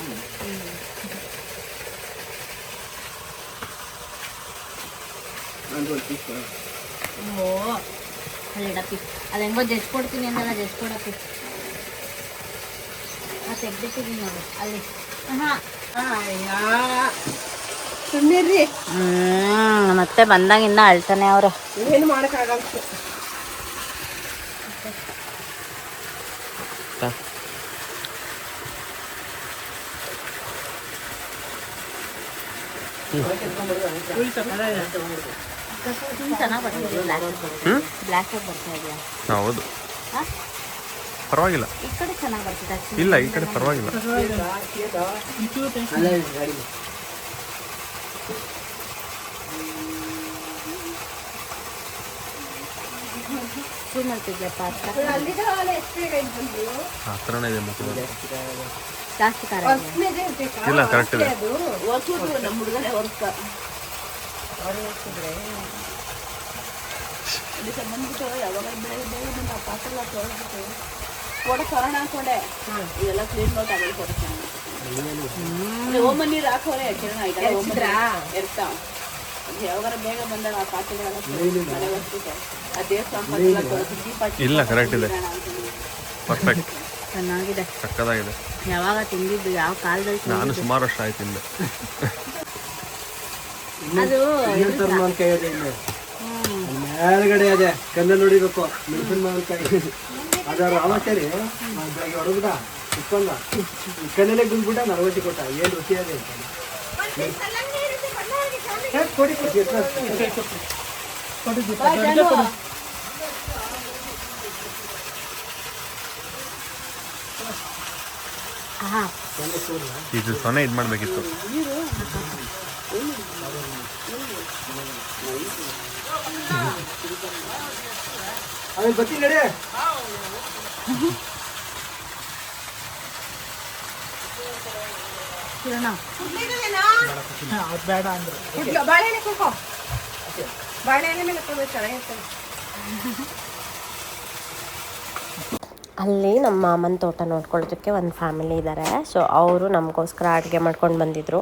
ನಂದು ಒಂದು ಪೀಸ್ ಕೊಡು. ಓ ಅಲ್ಲಿ ಇಡಪ್ಪಿ ಹೆಂಗೋ ಜಸ್ಟ್ ಕೊಡ್ತೀನಿ ಅಂದಲ್ಲ ಜಸ್ಟ್ ಕೊಡಪ್ಪಿ ಆ ತೆಗ್ದಿಟ್ಟಿದ್ದೀನಿ ನೋಡು ಅಲ್ಲಿ. ಹಾಂ ಸುಮ್ಮನಿರ್ರಿ ಹ್ಮ್ ಮತ್ತೆ ಬಂದಾಗಿನ್ನ ಅಳ್ತಾನೆ ಅವ್ರೆ. ಏನು ಮಾಡೋಕ್ಕಾಗಲ್ಲ ಚೆನ್ನಾಗಿ ಹೌದು? ಪರವಾಗಿಲ್ಲ. ಈ ಕಡೆ ಚೆನ್ನಾಗಿ ಬರ್ತಿದೆ ಇಲ್ಲ ಈ ಕಡೆ ಪರವಾಗಿಲ್ಲ ಇದೆ. ಇಲ್ಲ ಕರೆಕ್ಟ್ ಇದೆ ಒರ್ಸ್ಕ ಅದಕ್ಕೆ ಬಂದ್ಬಿಟ್ಟು ಯಾವಾಗ ಬೆಳಗ್ಗೆ ಬೇಗ ಬಂದು ಆ ಪಾತ್ರೆ ಎಲ್ಲ ತೊಳೆದ್ಬಿಟ್ಟು ಕೊಡ ಸರಣ ಹಾಕೊಂಡೆ ಇದೆಲ್ಲ ಕ್ಲೀನ್ ಮಾಡಿ ಓಮ ನೀರು ಹಾಕೋರೆ ಕಿರಣ ಓಮ ಇರ್ತಾವ ಯಾವಾಗಾರ ಬೇಗ ಬಂದಾಗ ಆ ಪಾತ್ರೆಗಳೆಲ್ಲ ದೇವಸ್ಥಾನ ಪಾತ್ರೆ ಎಲ್ಲ ತೊಳ್ದು ಇಲ್ಲ ಕರೆಕ್ಟ್ ಇದೆ. ಪರ್ಫೆಕ್ಟ್ ಚೆನ್ನಾಗಿದೆ. ಸಕ್ಕದಾಗಿದೆ ಯಾವಾಗ ತಿಂದಿದ್ದು ಯಾವ ಕಾಲದಲ್ಲಿ ನಾನು? ಸುಮಾರು ವರ್ಷ ಆಯ್ತು ತಿಂದೆ. ಅದು ಮಾವಿನಕಾಯಿ ಇಲ್ಲಿ. ಮೇಲ್ಗಡೆ ಅದೇ ಕಣ್ಣಲ್ಲಿ ನೋಡಿಬೇಕು. ಮೆಣಸಿನ ಮಾವಿನಕಾಯಿ ಅದರ ಅವಶ್ಯರಿ ಬೆಳಗ್ಗೆ ಹೊಡೆದ ಇಟ್ಕೊಂಡ ಕಣ್ಣಲ್ಲೇ ಗುಂದ್ಬಿಟ್ಟ ನಲವತ್ತು ಕೊಟ್ಟ. ಏನು ರುಚಿ ಅದೇ ಕೊಡಿ ಕೊಡಿ ಇದು ಸೊನೆ ಇದು ಮಾಡಬೇಕಿತ್ತು ಆಮೇಲೆ ಬರ್ತೀನಿ ನಡಿ. ಬೇಡ ಅಂದ್ರೆ. ಬಾಳೆಹಣ್ಣೆ ಕುಡ್ಕೊ. ಬಾಳೆಹಣ್ಣೆ ಮೇಲೆ ಕುಡ್ಬೇಕು ಚೆನ್ನಾಗಿರ್ತದೆ ಅಲ್ಲಿ ನಮ್ಮ ಮಾಮನ ತೋಟ ನೋಡ್ಕೊಳ್ಳೋದಕ್ಕೆ ಒಂದು ಫ್ಯಾಮಿಲಿ ಇದ್ದಾರೆ ಸೊ ಅವರು ನಮಗೋಸ್ಕರ ಅಡುಗೆ ಮಾಡ್ಕೊಂಡು ಬಂದಿದ್ದರು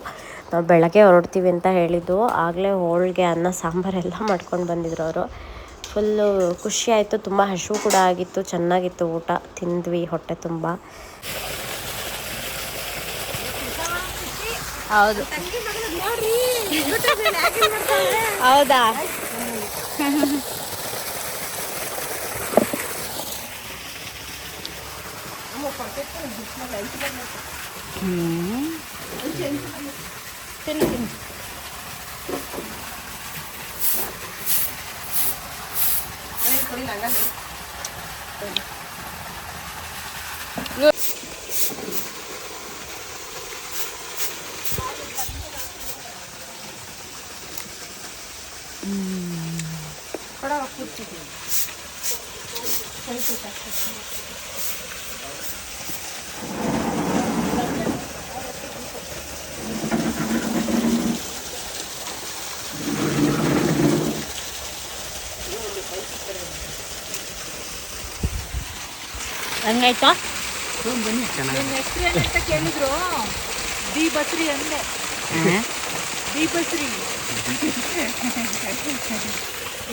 ನಾವು ಬೆಳಗ್ಗೆ ಹೊರಡ್ತೀವಿ ಅಂತ ಹೇಳಿದ್ದು. ಆಗಲೇ ಹೋಳಿಗೆ, ಅನ್ನ ಸಾಂಬಾರೆಲ್ಲ ಮಾಡ್ಕೊಂಡು ಬಂದಿದ್ರು ಅವರು. ಫುಲ್ಲು ಖುಷಿ ಆಯಿತು. ತುಂಬ ಹಸಿವು ಕೂಡ ಆಗಿತ್ತು. ಚೆನ್ನಾಗಿತ್ತು ಊಟ. ತಿಂದ್ವಿ ಹೊಟ್ಟೆ ತುಂಬ. ಹೌದು. ಹೌದಾ? ಹ್ಞೂ తిను తిను ಅಂತ ಕೇಳಿದ್ರು? ದಿ ಬಸ್ರಿ ಅಂದೆ ದಿ ಬಸ್ರಿ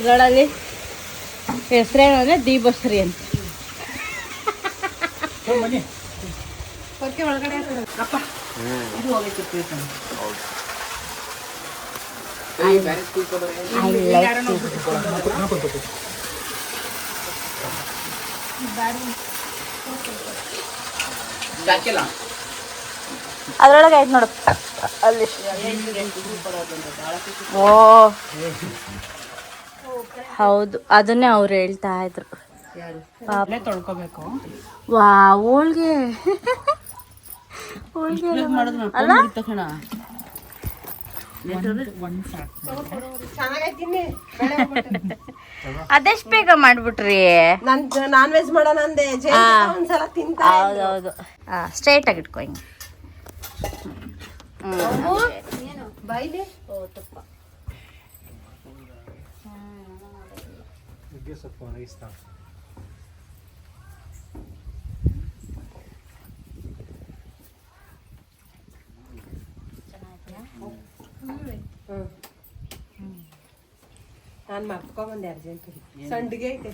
ಇದರಲ್ಲಿ ಹೆಸರೇನು ಅಂದರೆ ದೀಪಶ್ರೀ ಅಂತ. ಹೊರಕೆ ಒಳಗಡೆ ಅಪ್ಪ ಇದು ಹೋಗೈತೆ ಅದ್ರೊಳಗೆ ಆಯ್ತು ನೋಡು. ಅಲ್ಲಿ. ಓ. ಹೌದು ಅದನ್ನೇ ಅವ್ರು ಹೇಳ್ತಾ ಇದ್ರು. ತೊಳ್ಕೊಬೇಕು ವಾ ಹೋಳ್ಗೆ. ಹೋಳ್ಗೆ ಅಲ್ಲ? ಅದೆಷ್ಟು ಬೇಗ ಮಾಡ್ಬಿಟ್ರಿ? ನನ್ ನಾನ್ ವೆಜ್ ಮಾಡೋಣ ಅಂದೆ. ಜಯಂತಿ ಒಂದ್ಸಲ ತಿಂತ ಹೌದೌದು. ಸ್ಟ್ರೈಟ್ ಆಗಿ ಇಟ್ಕೊ ಹಿಂಗೆ. ಹ್ಮ್. ಸೊಪ್ಪು ನಾನ್ ಮರ್ತ್ಕೊಂಬಂದೆ ಅರ್ಜೆಂಟ್ ಸಂಡಿಗೆ ಐತೆ.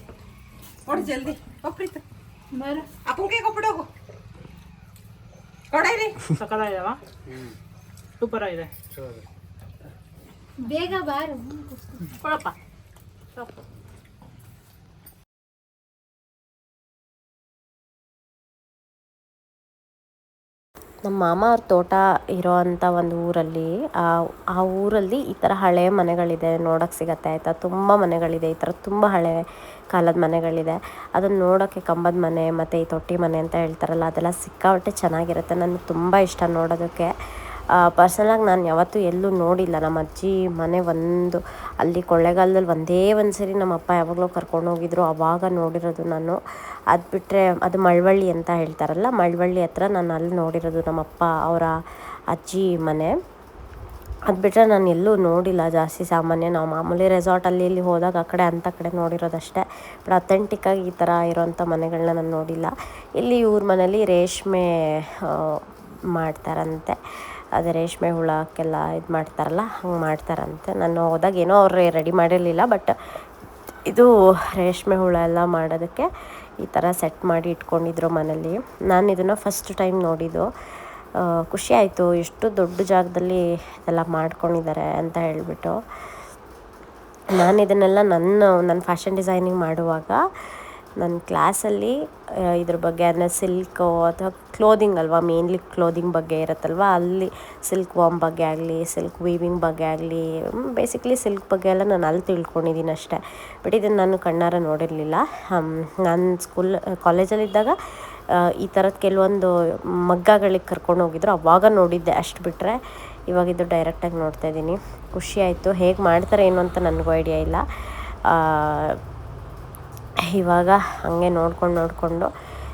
ಕೊಡು ಜಲ್ದಿ. ಒಪ್ರಿತು ಅಪ್ಪಂಗೆ ಕೊಟ್ಬಿಡೋಗು ಕೊಡೈರಿ ಸಕ್ಕದಾಗಿದಾವ ಸೂಪರ್ ಆಗಿದೆ. ಕೊಡಪ್ಪ. ನಮ್ಮ ಮಾಮ ಅವ್ರ ತೋಟ ಇರೋ ಅಂಥ ಒಂದು ಊರಲ್ಲಿ, ಆ ಆ ಊರಲ್ಲಿ ಈ ಥರ ಹಳೆ ಮನೆಗಳಿದೆ ನೋಡೋಕ್ಕೆ ಸಿಗತ್ತೆ, ಆಯಿತಾ? ತುಂಬ ಮನೆಗಳಿದೆ, ಈ ಥರ ತುಂಬ ಹಳೆ ಕಾಲದ ಮನೆಗಳಿದೆ. ಅದನ್ನು ನೋಡೋಕ್ಕೆ ಕಂಬದ ಮನೆ, ಮತ್ತು ಈ ತೊಟ್ಟಿ ಮನೆ ಅಂತ ಹೇಳ್ತಾರಲ್ಲ, ಅದೆಲ್ಲ ಸಿಕ್ಕಾಪಟ್ಟೆ ಚೆನ್ನಾಗಿರುತ್ತೆ ನನಗೆ ತುಂಬ ಇಷ್ಟ ನೋಡೋದಕ್ಕೆ. ಪರ್ಸನಲಾಗಿ ನಾನು ಯಾವತ್ತೂ ಎಲ್ಲೂ ನೋಡಿಲ್ಲ. ನಮ್ಮ ಅಜ್ಜಿ ಮನೆ ಒಂದು, ಅಲ್ಲಿ ಕೊಳ್ಳೆಗಾಲದಲ್ಲಿ ಒಂದೇ ಒಂದು ಸರಿ ನಮ್ಮ ಅಪ್ಪ ಯಾವಾಗಲೂ ಕರ್ಕೊಂಡು ಹೋಗಿದ್ರು, ಆವಾಗ ನೋಡಿರೋದು ನಾನು. ಅದು ಬಿಟ್ಟರೆ ಅದು ಮಳವಳ್ಳಿ ಅಂತ ಹೇಳ್ತಾರಲ್ಲ, ಮಳವಳ್ಳಿ ಹತ್ರ ನಾನು ಅಲ್ಲಿ ನೋಡಿರೋದು ನಮ್ಮಪ್ಪ ಅವರ ಅಜ್ಜಿ ಮನೆ. ಅದು ಬಿಟ್ಟರೆ ನಾನು ಎಲ್ಲೂ ನೋಡಿಲ್ಲ ಜಾಸ್ತಿ ಸಾಮಾನ್ಯ. ನಾವು ಮಾಮೂಲಿ ರೆಸಾರ್ಟಲ್ಲಿ ಇಲ್ಲಿ ಹೋದಾಗ ಆ ಕಡೆ ಅಂಥ ಕಡೆ ನೋಡಿರೋದಷ್ಟೇ. ಬಟ್ ಅಥೆಂಟಿಕ್ಕಾಗಿ ಈ ಥರ ಇರೋವಂಥ ಮನೆಗಳನ್ನ ನಾನು ನೋಡಿಲ್ಲ. ಇಲ್ಲಿ ಇವ್ರ ಮನೇಲಿ ರೇಷ್ಮೆ ಮಾಡ್ತಾರಂತೆ. ಅದೇ ರೇಷ್ಮೆ ಹುಳಕ್ಕೆಲ್ಲ ಇದು ಮಾಡ್ತಾರಲ್ಲ, ಹಂಗೆ ಮಾಡ್ತಾರಂತೆ. ನಾನು ಹೋದಾಗ ಏನೋ ಅವ್ರು ರೆಡಿ ಮಾಡಿರಲಿಲ್ಲ ಬಟ್ ಇದು ರೇಷ್ಮೆ ಹುಳ ಎಲ್ಲ ಮಾಡೋದಕ್ಕೆ ಈ ಥರ ಸೆಟ್ ಮಾಡಿ ಇಟ್ಕೊಂಡಿದ್ರು ಮನೇಲಿ. ನಾನು ಇದನ್ನು ಫಸ್ಟ್ ಟೈಮ್ ನೋಡಿದ್ದು. ಖುಷಿ ಆಯಿತು. ಎಷ್ಟು ದೊಡ್ಡ ಜಾಗದಲ್ಲಿ ಇದೆಲ್ಲ ಮಾಡ್ಕೊಂಡಿದ್ದಾರೆ ಅಂತ ಹೇಳಿಬಿಟ್ಟು. ನಾನು ಇದನ್ನೆಲ್ಲ ನನ್ನ ನನ್ನ ಫ್ಯಾಷನ್ ಡಿಸೈನಿಂಗ್ ಮಾಡುವಾಗ ನನ್ನ ಕ್ಲಾಸಲ್ಲಿ ಇದ್ರ ಬಗ್ಗೆ ಅಂದರೆ ಸಿಲ್ಕು ಅಥವಾ ಕ್ಲೋದಿಂಗ್ ಅಲ್ವಾ, ಮೇನ್ಲಿ ಕ್ಲೋದಿಂಗ್ ಬಗ್ಗೆ ಇರುತ್ತಲ್ವ, ಅಲ್ಲಿ ಸಿಲ್ಕ್ ವಾಮ್ ಬಗ್ಗೆ ಆಗಲಿ, ಸಿಲ್ಕ್ ವೀವಿಂಗ್ ಬಗ್ಗೆ ಆಗಲಿ ಬೇಸಿಕ್ಲಿ ಸಿಲ್ಕ್ ಬಗ್ಗೆ ಎಲ್ಲ ನಾನು ಅಲ್ಲಿ ತಿಳ್ಕೊಂಡಿದ್ದೀನಿ ಅಷ್ಟೇ. ಬಟ್ ಇದನ್ನು ನಾನು ಕಣ್ಣಾರ ನೋಡಿರಲಿಲ್ಲ. ನಾನು ಸ್ಕೂಲ್, ಕಾಲೇಜಲ್ಲಿದ್ದಾಗ ಈ ಥರದ ಕೆಲವೊಂದು ಮಗ್ಗಗಳಿಗೆ ಕರ್ಕೊಂಡು ಹೋಗಿದ್ರು. ಅವಾಗ ನೋಡಿದ್ದೆ ಅಷ್ಟು ಬಿಟ್ಟರೆ ಇವಾಗ ಇದು ಡೈರೆಕ್ಟಾಗಿ ನೋಡ್ತಾ ಇದ್ದೀನಿ. ಖುಷಿ ಆಯಿತು. ಹೇಗೆ ಮಾಡ್ತಾರೆ ಏನು ಅಂತ ನನಗೂ ಐಡಿಯಾ ಇಲ್ಲ. ಇವಾಗ ಹಾಗೆ ನೋಡ್ಕೊಂಡು ನೋಡಿಕೊಂಡು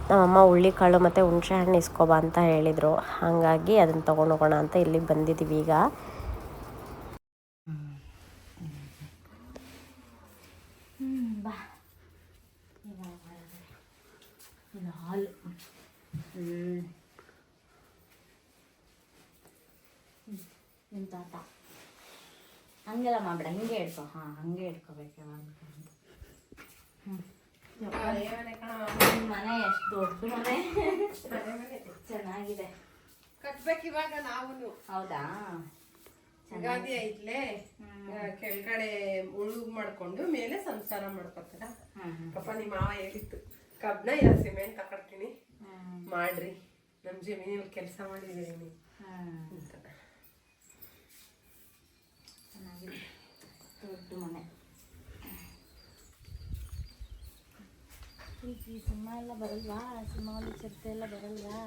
ನಮ್ಮಮ್ಮ ಹುಳ್ಳಿಕಾಳು ಮತ್ತು ಹುಣಸೆ ಹಣ್ಣು ಇಸ್ಕೊಬಾ ಅಂತ ಹೇಳಿದರು. ಹಾಗಾಗಿ ಅದನ್ನು ತೊಗೊಂಡು ಹೋಗೋಣ ಅಂತ ಇಲ್ಲಿಗೆ ಬಂದಿದ್ದೀವಿ ಈಗ. ಹಂಗೆಲ್ಲ ಮಾಡ್ಬೇಡ. ಹಿಂಗೆ ಹಿಡ್ಕೊ ಹಾಂ, ಹಂಗೆ ಹಿಡ್ಕೋಬೇಕು ಯಾವಾಗ ಮನೆ ಎಷ್ಟು ದೊಡ್ಡ ಮನೆ. ಚೆನ್ನಾಗಿದೆ. ಕಟ್ಬೇಕು ಇವಾಗ ನಾವು ಹೌದಾ ಗಾದಿ ಐತ್ಲೆ. ಕೆಳಗಡೆ ಉಳುಗ್ ಮಾಡ್ಕೊಂಡು ಮೇಲೆ ಸಂಸಾರ ಮಾಡ್ಕೊತಾರ? ಪಾಪ ನಿಮ್ಮ ಮಾವ ಹೇಳಿತ್ತು ಕಬ್ನ ಯಾವ ಸಿಮೆಂಟ್ ತಕೊಡ್ತೀನಿ ಮಾಡ್ರಿ. ನಮ್ ಜಮೀನಲ್ಲಿ ಕೆಲಸ ಮಾಡಿದೀನಿ ಅಂತ. ಚೆನ್ನಾಗಿದೆ. ದೊಡ್ಡ ಮನೆ. ಈ ಸಿಂಹ ಎಲ್ಲ ಬರಲ್ವಾ ಸಿಂಹ ಚಿರತೆ ಎಲ್ಲ ಬರಲ್ವಾ?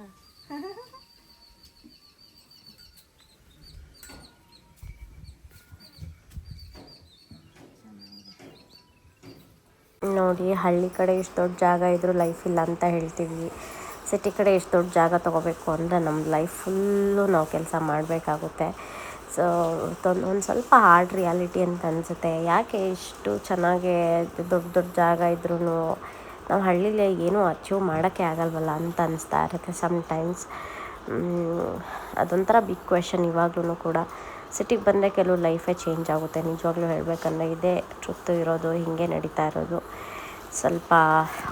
ನೋಡಿ, ಹಳ್ಳಿ ಕಡೆ ಇಷ್ಟು ದೊಡ್ಡ ಜಾಗ ಇದ್ದರೂ ಲೈಫ್ ಇಲ್ಲ ಅಂತ ಹೇಳ್ತೀವಿ. ಸಿಟಿ ಕಡೆ ಎಷ್ಟು ದೊಡ್ಡ ಜಾಗ ತೊಗೋಬೇಕು ಅಂದರೆ ನಮ್ಮ ಲೈಫ್ ಫುಲ್ಲು ನಾವು ಕೆಲಸ ಮಾಡಬೇಕಾಗುತ್ತೆ. ಸೊ ಒಂದು ಸ್ವಲ್ಪ ಹಾರ್ಡ್ ರಿಯಾಲಿಟಿ ಅಂತ ಅನಿಸುತ್ತೆ. ಯಾಕೆ ಇಷ್ಟು ಚೆನ್ನಾಗೆ ದೊಡ್ಡ ದೊಡ್ಡ ಜಾಗ ಇದ್ರೂ ನಾವು ಹಳ್ಳಿಲೇ ಏನೂ ಅಚೀವ್ ಮಾಡೋಕ್ಕೆ ಆಗಲ್ವಲ್ಲ ಅಂತ ಅನಿಸ್ತಾ ಇರುತ್ತೆ ಸಮ್ಟೈಮ್ಸ್ ಅದೊಂಥರ ಬಿಗ್ ಕ್ವೆಶನ್ ಇವಾಗ್ಲೂ ಕೂಡ. ಸಿಟಿಗೆ ಬಂದರೆ ಕೆಲವು ಲೈಫೇ ಚೇಂಜ್ ಆಗುತ್ತೆ. ನಿಜವಾಗ್ಲೂ ಹೇಳಬೇಕಂದ್ರೆ ಇದೇ ಟ್ರುತ್ತು ಇರೋದು, ಹೀಗೆ ನಡೀತಾ ಇರೋದು. ಸ್ವಲ್ಪ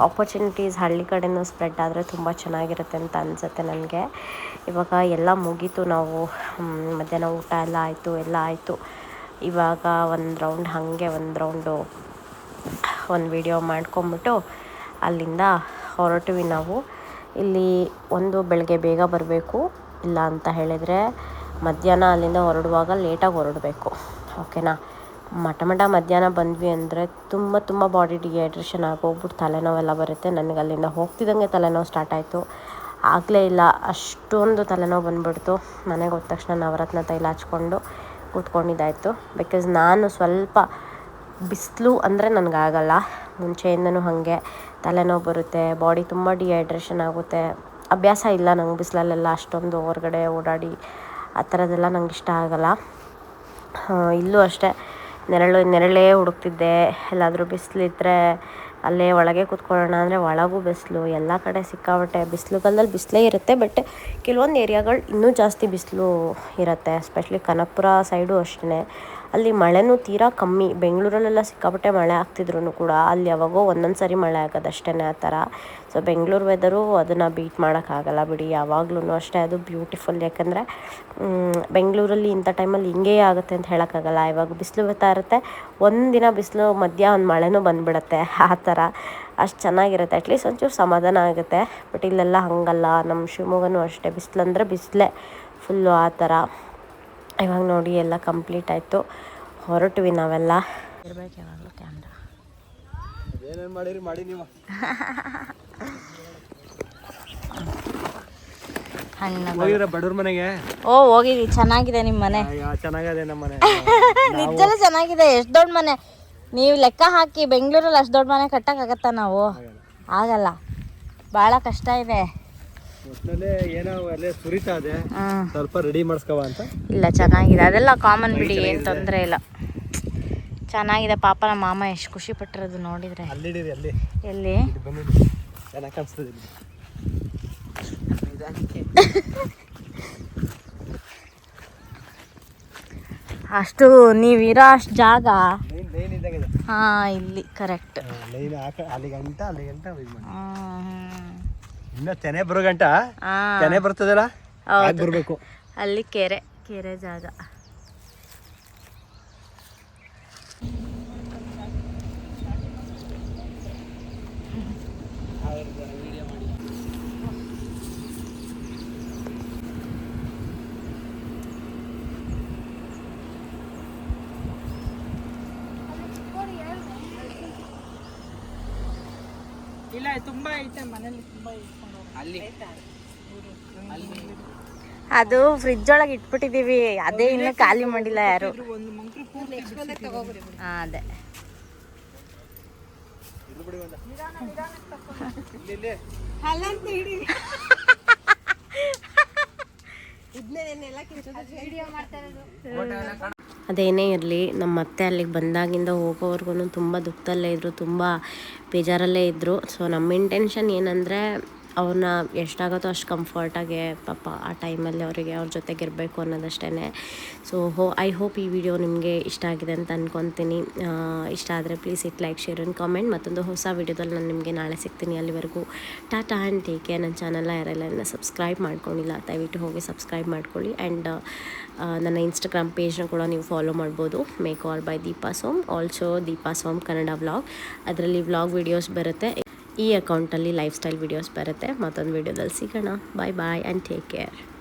ಆಪರ್ಚುನಿಟೀಸ್ ಹಳ್ಳಿ ಕಡೆಯೂ ಸ್ಪ್ರೆಡ್ ಆದರೆ ತುಂಬ ಚೆನ್ನಾಗಿರುತ್ತೆ ಅಂತ ಅನಿಸುತ್ತೆ ನನಗೆ. ಇವಾಗ ಎಲ್ಲ ಮುಗೀತು ನಾವು ಮಧ್ಯಾಹ್ನ ಊಟ ಎಲ್ಲ ಆಯಿತು ಎಲ್ಲ ಆಯಿತು. ಇವಾಗ ಒಂದು ರೌಂಡ್ ಹಾಗೆ, ಒಂದು ರೌಂಡು ಒಂದು ವಿಡಿಯೋ ಮಾಡ್ಕೊಂಬಿಟ್ಟು ಅಲ್ಲಿಂದ ಹೊರಟ್ವಿ ನಾವು. ಇಲ್ಲಿ ಒಂದು ಬೆಳಗ್ಗೆ ಬೇಗ ಬರಬೇಕು, ಇಲ್ಲ ಅಂತ ಹೇಳಿದರೆ ಮಧ್ಯಾಹ್ನ ಅಲ್ಲಿಂದ ಹೊರಡುವಾಗ ಲೇಟಾಗಿ ಹೊರಡಬೇಕು. ಓಕೆನಾ? ಮಟ ಮಟ ಮಧ್ಯಾಹ್ನ ಬಂದ್ವಿ ಅಂದರೆ ತುಂಬ ತುಂಬ ಬಾಡಿ ಡಿಹೈಡ್ರೇಷನ್ ಆಗೋಗ್ಬಿಟ್ಟು ತಲೆನೋವೆಲ್ಲ ಬರುತ್ತೆ. ನನಗೆ ಅಲ್ಲಿಂದ ಹೋಗ್ತಿದ್ದಂಗೆ ತಲೆನೋವು ಸ್ಟಾರ್ಟ್ ಆಯಿತು. ಆಗಲೇ ಇಲ್ಲ, ಅಷ್ಟೊಂದು ತಲೆನೋವು ಬಂದ್ಬಿಡ್ತು. ಮನೆಗೆ ಹೋದ ತಕ್ಷಣ ನವರತ್ನ ತೈಲ ಹಚ್ಕೊಂಡು ಕೂತ್ಕೊಂಡಿದ್ದಾಯಿತು. ಬಿಕಾಸ್ ನಾನು ಸ್ವಲ್ಪ ಬಿಸಿಲು ಅಂದರೆ ನನಗಾಗಲ್ಲ ಮುಂಚೆಯಿಂದನೂ ಹಾಗೆ. ತಲೆನೋವು ಬರುತ್ತೆ ಬಾಡಿ ತುಂಬ ಡಿಹೈಡ್ರೇಷನ್ ಆಗುತ್ತೆ. ಅಭ್ಯಾಸ ಇಲ್ಲ ನಂಗೆ ಬಿಸಿಲಲ್ಲೆಲ್ಲ ಅಷ್ಟೊಂದು ಹೊರಗಡೆ ಓಡಾಡಿ, ಆ ಥರದ್ದೆಲ್ಲ ನಂಗೆ ಇಷ್ಟ ಆಗಲ್ಲ. ಇಲ್ಲೂ ಅಷ್ಟೇ, ನೆರಳು, ನೆರಳೇ ಹುಡುಕ್ತಿದ್ದೆ. ಎಲ್ಲಾದರೂ ಬಿಸಿಲಿದ್ರೆ ಅಲ್ಲೇ ಒಳಗೆ ಕೂತ್ಕೊಳ್ಳೋಣ ಅಂದರೆ ಒಳಗೂ ಬಿಸಿಲು, ಎಲ್ಲ ಕಡೆ ಸಿಕ್ಕಾಬಟ್ಟೆ ಬಿಸಿಲುಗಾಲದಲ್ಲಿ ಬಿಸಿಲೇ ಇರುತ್ತೆ ಬಟ್ ಕೆಲವೊಂದು ಏರಿಯಾಗಳು ಇನ್ನೂ ಜಾಸ್ತಿ ಬಿಸಿಲು ಇರುತ್ತೆ. ಎಸ್ಪೆಷಲಿ ಕನಕಪುರ ಸೈಡು ಅಷ್ಟೇ ಅಲ್ಲಿ ಮಳೆನೂ ತೀರಾ ಕಮ್ಮಿ. ಬೆಂಗಳೂರಲ್ಲೆಲ್ಲ ಸಿಕ್ಕಾಪಟ್ಟೆ ಮಳೆ ಆಗ್ತಿದ್ರು ಕೂಡ ಅಲ್ಲಿ ಯಾವಾಗೋ ಒಂದೊಂದು ಸರಿ ಮಳೆ ಆಗೋದು ಅಷ್ಟೇ ಆ ಥರ. ಸೊ ಬೆಂಗಳೂರು ವೆದರು ಅದನ್ನು ಬೀಟ್ ಮಾಡೋಕ್ಕಾಗಲ್ಲ ಬಿಡಿ. ಯಾವಾಗ್ಲೂ ಅಷ್ಟೇ ಅದು ಬ್ಯೂಟಿಫುಲ್ ಯಾಕಂದರೆ ಬೆಂಗಳೂರಲ್ಲಿ ಇಂಥ ಟೈಮಲ್ಲಿ ಹಿಂಗೇ ಆಗುತ್ತೆ ಅಂತ ಹೇಳೋಕ್ಕಾಗಲ್ಲ ಇವಾಗ ಬಿಸಿಲು ಬರ್ತಾ ಇರುತ್ತೆ. ಒಂದಿನ ಬಿಸಿಲು, ಮಧ್ಯ ಒಂದು ಮಳೆನೂ ಬಂದುಬಿಡತ್ತೆ. ಆ ಥರ. ಅಷ್ಟು ಚೆನ್ನಾಗಿರುತ್ತೆ. ಅಟ್ಲೀಸ್ಟ್ ಒಂಚೂರು ಸಮಾಧಾನ ಆಗುತ್ತೆ. ಬಟ್ ಇಲ್ಲೆಲ್ಲ ಹಾಗಲ್ಲ. ನಮ್ಮ ಶಿವಮೊಗ್ಗನೂ ಅಷ್ಟೇ. ಬಿಸಿಲಂದ್ರೆ ಬಿಸಿಲೇ. ಫುಲ್ಲು ಆ ಥರ. ಇವಾಗ ನೋಡಿ ಎಲ್ಲ ಕಂಪ್ಲೀಟ್ ಆಯಿತು. ಹೊರಟ್ವಿ ನಾವೆಲ್ಲ. ಇರ್ಬೇಕು ಯಾವಾಗಲೂ ಕ್ಯಾಮ್ರಾ ಏನೇನು ಮಾಡಿರಿ ಮಾಡಿ ನೀವು ಹಣ್ಣು ಹೋಗಿದ್ರ ಬಡವ್ರ ಮನೆಗೆ? ಓ ಹೋಗಿದ್ವಿ. ಚೆನ್ನಾಗಿದೆ ನಿಮ್ಮ ಮನೆ. ಅಯ್ಯೋ, ಚೆನ್ನಾಗದೆ ನಮ್ಮ ಮನೆ. ನಿಜಲ್ಲೂ ಚೆನ್ನಾಗಿದೆ. ಎಷ್ಟು ದೊಡ್ಡ ಮನೆ. ನೀವು ಲೆಕ್ಕ ಹಾಕಿ ಬೆಂಗಳೂರಲ್ಲಿ ಅಷ್ಟು ದೊಡ್ಡ ಮನೆ ಕಟ್ಟಕ್ಕಾಗತ್ತಾ ನಾವು? ಆಗಲ್ಲ. ಭಾಳ ಕಷ್ಟ ಇದೆ. ಏನೋ ಅಲ್ಲೇ ಸುರಿತಾ ಇದೆ. ಸ್ವಲ್ಪ ರೆಡಿ ಮಾಡಿಸ್ಕವ ಅಂತ. ಇಲ್ಲ ಚೆನ್ನಾಗಿದೆ. ಅದೆಲ್ಲ ಕಾಮನ್ ಬಿಡಿ ಏನು ತೊಂದರೆ ಇಲ್ಲ. ಚೆನ್ನಾಗಿದೆ. ಪಾಪ ನಮ್ಮ ಮಾಮ ಎಷ್ಟು ಖುಷಿ ಪಟ್ಟಿರೋದು ನೋಡಿದ್ರೆ. ಅಲ್ಲಿಡಿರಿ ಅಲ್ಲಿ. ಎಲ್ಲಿ? ಇಲ್ಲಿ ಬನ್ನಿ ಚೆನ್ನಾಗಿ ಕಾಣಿಸ್ತದೆ ಇಲ್ಲಿ. ಅಷ್ಟು ನೀವಿರೋ ಅಷ್ಟು ಜಾಗ. ಲೈನ್ ಲೈನ್ ಇದ್ದಂಗಿದೆ ಹಾ ಇಲ್ಲಿ ಕರೆಕ್ಟ್ ಲೈನ್ ಇದು ಮಾಡಿ. ಇನ್ನ ತೆನೆ ಬರೋ ಗಂಟ? ತೆನೆ ಬರ್ತದಲ್ಲ. ಆಗ ಬರ್ಬೇಕು? ಅಲ್ಲಿ ಕೆರೆ ಕೆರೆ ಜಾಗ. ಇಲ್ಲ ತುಂಬಾ ಐತೆ ಮನೇಲಿ ತುಂಬಾ ಇಟ್ಕೊಂಡು ಅದು ಫ್ರಿಜ್ ಒಳಗೆ ಇಟ್ಬಿಟ್ಟಿದೀವಿ ಅದೇ ಇನ್ನು ಖಾಲಿ ಮಾಡಿಲ್ಲ ಯಾರು. ಅದೇ. ಅದೇನೇ ಇರಲಿ, ನಮ್ಮ ಅತ್ತೆ ಅಲ್ಲಿಗೆ ಬಂದಾಗಿಂದ ಹೋಗೋವರೆಗೂ ತುಂಬ ದುಃಖದಲ್ಲೇ ಇದ್ದರು ತುಂಬ ಬೇಜಾರಲ್ಲೇ ಇದ್ದರು ಸೊ ನಮ್ಮ ಇಂಟೆನ್ಷನ್ ಏನಂದರೆ ಅವ್ರನ್ನ ಎಷ್ಟಾಗುತ್ತೋ ಅಷ್ಟು ಕಂಫರ್ಟಾಗೆ ಪಾಪ ಆ ಟೈಮಲ್ಲಿ ಅವರಿಗೆ ಅವ್ರ ಜೊತೆಗೆ ಇರಬೇಕು ಅನ್ನೋದಷ್ಟೇ ಸೊ ಹೋ ಐ ಹೋಪ್ ಈ ವಿಡಿಯೋ ನಿಮಗೆ ಇಷ್ಟ ಆಗಿದೆ ಅಂತ ಅಂದ್ಕೊತೀನಿ ಇಷ್ಟ ಆದರೆ please it like share and comment ಮತ್ತೊಂದು ಹೊಸ ವಿಡಿಯೋದಲ್ಲಿ ನಾನು ನಿಮಗೆ ನಾಳೆ ಸಿಗ್ತೀನಿ ಅಲ್ಲಿವರೆಗೂ. ಟಾಟಾ ಆ್ಯಂಡ್ ಟೇಕೆ ನನ್ನ ಚಾನಲ್ನ ಯಾರೆಲ್ಲ ಸಬ್ಸ್ಕ್ರೈಬ್ ಮಾಡ್ಕೊಂಡಿಲ್ಲ, ದಯವಿಟ್ಟು ಹೋಗಿ ಸಬ್ಸ್ಕ್ರೈಬ್ ಮಾಡ್ಕೊಳ್ಳಿ. ಆ್ಯಂಡ್ ನನ್ನ ಇನ್ಸ್ಟಾಗ್ರಾಮ್ ಪೇಜ್ನ ಕೂಡ ನೀವು ಫಾಲೋ ಮಾಡ್ಬೋದು. Make all by Deepa Som also Deepa Som Kannada vlog ಅದರಲ್ಲಿ ವ್ಲಾಗ್ ವಿಡಿಯೋಸ್ ಬರುತ್ತೆ. ಈ ಅಕೌಂಟಲ್ಲಿ ಲೈಫ್ ಸ್ಟೈಲ್ ವಿಡಿಯೋಸ್ ಬರುತ್ತೆ. ಮತ್ತೊಂದು ವಿಡಿಯೋದಲ್ಲಿ ಸಿಗೋಣ. Bye bye and take care